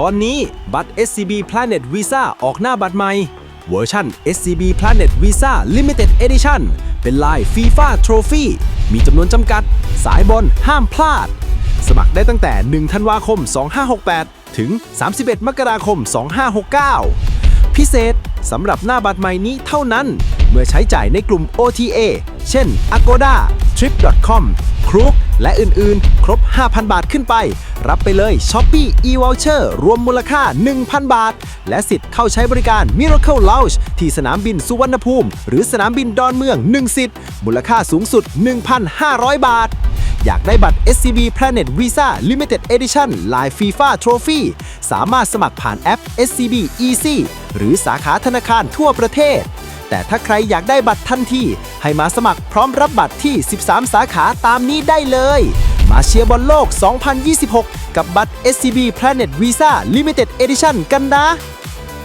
ตอนนี้บัตร SCB Planet Visa ออกหน้าบัตรใหม่ เวอร์ชัน SCB Planet Visa Limited Edition เป็นลาย FIFA Trophy มีจำนวนจำกัด สายบอลห้ามพลาด สมัครได้ตั้งแต่ 1 ธันวาคม 2568 ถึง 31 มกราคม 2569 พิเศษสำหรับหน้าบัตรใหม่นี้เท่านั้น เมื่อใช้จ่ายในกลุ่ม OTA เช่น Agoda Trip.com k r o o k และอื่นๆ ครบ 5,000 บาทขึ้นไป รับไปเลย Shopee e-voucher รวมมูลค่า 1,000 บาท และสิทธิ์เข้าใช้บริการ Miracle Lounge ที่สนามบินสุวรรณภูมิ หรือสนามบินดอนเมือง 1 สิทธิ์ มูลค่าสูงสุด 1,500 บาทอยากได้บัตร SCB Planet Visa Limited Edition ลาย FIFA Trophy สามารถสมัครผ่านแอป SCB Easy หรือสาขาธนาคารทั่วประเทศ แต่ถ้าใครอยากได้บัตรทันทีให้มาสมัครพร้อมรับบัตรที่ 13 สาขาตามนี้ได้เลย มาเชียร์บอลโลก 2026 กับบัตร SCB Planet Visa Limited Edition กันนะ